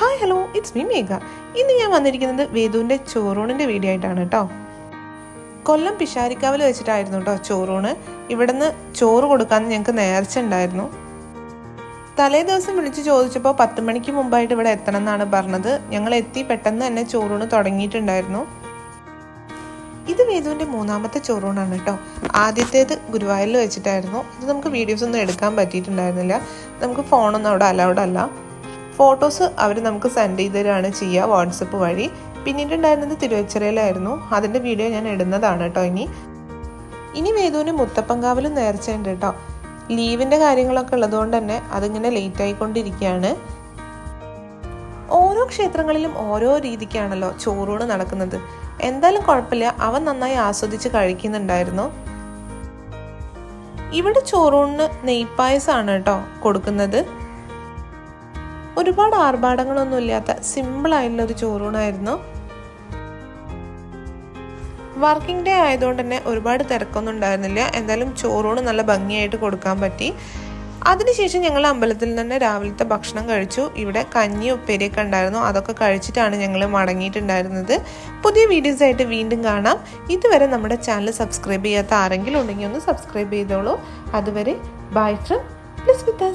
Hi hello it's me Megha ഇന്ന് ഞാൻ വന്നിരിക്കുന്നത് വേദുവിന്റെ ചോറൂണിന്റെ വീഡിയോ ആയിട്ടാണ് കേട്ടോ കൊല്ലം പിഷാരിക്കാവിൽ വെച്ചിട്ടായിരുന്നു കേട്ടോ ചോറൂണ്. ഇവിടുന്ന് ചോറ് കൊടുക്കാമെന്ന് ഞങ്ങൾക്ക് നേർച്ച ഉണ്ടായിരുന്നു. തലേ ദിവസം വിളിച്ച് ചോദിച്ചപ്പോൾ പത്ത് മണിക്ക് മുമ്പായിട്ട് ഇവിടെ എത്തണം എന്നാണ് പറഞ്ഞത്. ഞങ്ങൾ എത്തി പെട്ടെന്ന് തന്നെ ചോറൂണ് തുടങ്ങിയിട്ടുണ്ടായിരുന്നു. ഇത് വേദുവിന്റെ മൂന്നാമത്തെ ചോറൂണാണ് കേട്ടോ ആദ്യത്തേത് ഗുരുവായൂരിൽ വെച്ചിട്ടായിരുന്നു. ഇത് നമുക്ക് വീഡിയോസ് ഒന്നും എടുക്കാൻ പറ്റിയിട്ടുണ്ടായിരുന്നില്ല. നമുക്ക് ഫോണൊന്നും അവിടെ അലൗഡ് അല്ല. ഫോട്ടോസ് അവർ നമുക്ക് സെൻഡ് ചെയ്ത് തരാണ് ചെയ്യുക വാട്സപ്പ് വഴി. പിന്നീട് ഉണ്ടായിരുന്നത് തിരുവച്ചിറയിലായിരുന്നു. അതിന്റെ വീഡിയോ ഞാൻ ഇടുന്നതാണ് കേട്ടോ ഇനി. ഇനി വേദുവിന് മുത്തപ്പങ്കാവിലും നേർച്ചയുണ്ട് കേട്ടോ. ലീവിന്റെ കാര്യങ്ങളൊക്കെ ഉള്ളതുകൊണ്ട് തന്നെ അതിങ്ങനെ ലേറ്റ് ആയിക്കൊണ്ടിരിക്കുകയാണ്. ഓരോ ക്ഷേത്രങ്ങളിലും ഓരോ രീതിക്കാണല്ലോ ചോറൂണ് നടക്കുന്നത്. എന്തായാലും കുഴപ്പമില്ല. അവൻ നന്നായി ആസ്വദിച്ച് കഴിക്കുന്നുണ്ടായിരുന്നു. ഇവിടെ ചോറൂണിന് നെയ്പ്പായസമാണ് കേട്ടോ കൊടുക്കുന്നത്. ഒരുപാട് ആർഭാടങ്ങളൊന്നും ഇല്ലാത്ത സിമ്പിൾ ആയിട്ടുള്ള ഒരു ചോറൂണായിരുന്നു. വർക്കിംഗ് ഡേ ആയതുകൊണ്ട് തന്നെ ഒരുപാട് തിരക്കൊന്നും ഉണ്ടായിരുന്നില്ല. എന്തായാലും ചോറൂണ് നല്ല ഭംഗിയായിട്ട് കൊടുക്കാൻ പറ്റി. അതിനുശേഷം ഞങ്ങൾ അമ്പലത്തിൽ തന്നെ രാവിലത്തെ ഭക്ഷണം കഴിച്ചു. ഇവിടെ കഞ്ഞി ഉപ്പേരിയൊക്കെ ഉണ്ടായിരുന്നു. അതൊക്കെ കഴിച്ചിട്ടാണ് ഞങ്ങൾ മടങ്ങിയിട്ടുണ്ടായിരുന്നത്. പുതിയ വീഡിയോസ് ആയിട്ട് വീണ്ടും കാണാം. ഇതുവരെ നമ്മുടെ ചാനൽ സബ്സ്ക്രൈബ് ചെയ്യാത്ത ആരെങ്കിലും ഉണ്ടെങ്കിൽ ഒന്ന് സബ്സ്ക്രൈബ് ചെയ്തോളൂ. അതുവരെ ബൈ ഫ്രം പ്ലസ് വിത്ത്